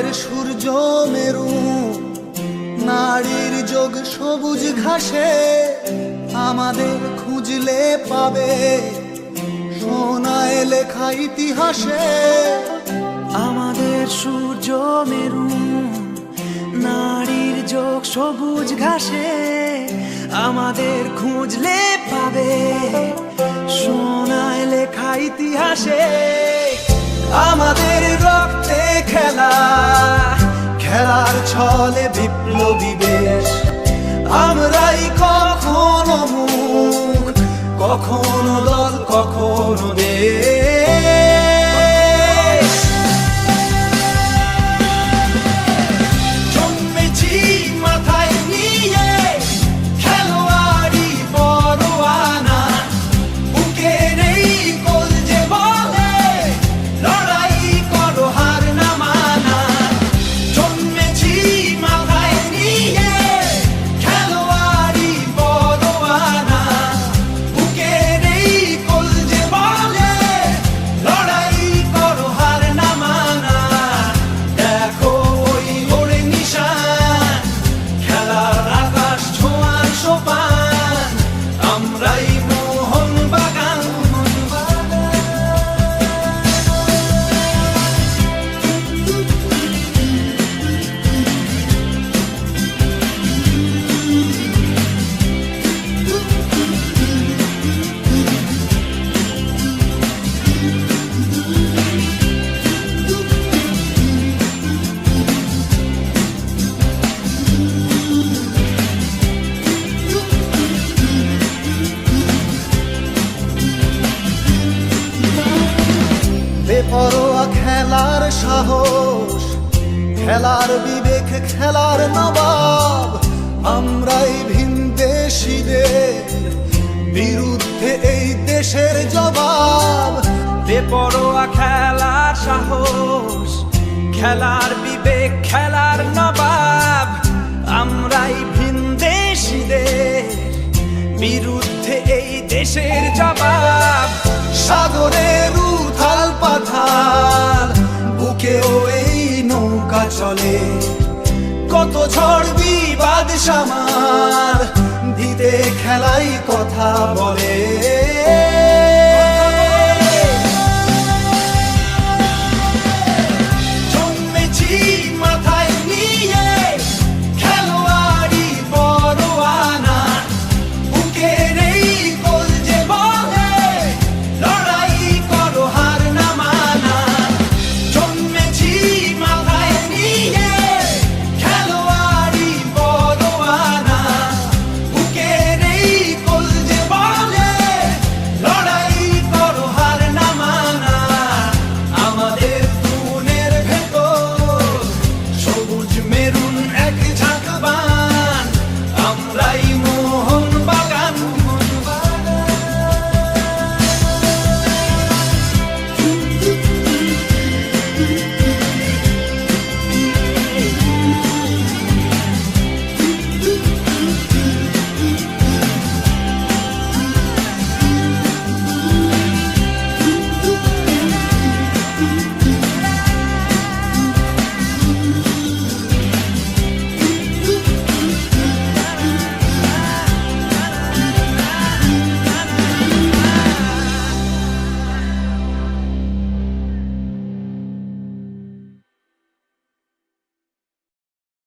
আমাদের সূর্য মেরু, নারীর যোগ সবুজ ঘাসে, আমাদের খুঁজলে পাবে সোনায় লেখা ইতিহাসে। আমাদের সূর্য মেরু, নারীর যোগ সবুজ ঘাসে, আমাদের খুঁজলে পাবে সোনায় লেখা ইতিহাসে। আমাদের রক্তে খেলা ছলে বিপ্লবী বেশ আমরাই কখনো মুখ কখনো দল কখনো বেপরোয়া খেলার সাহস, খেলার বিবেক, খেলার নবাব। আমরাই ভিন দেশিদের, বিরুদ্ধে এই দেশের জবাব। বেপরোয়া খেলার সাহস, খেলার বিবেক, খেলার নবাব। আমরাই ভিনদেশীদের বিরুদ্ধে এই দেশের জবাব। সাগরের চলে। কত ঝড় বিবাদ সামার দিতে খেলাই কথা বলে।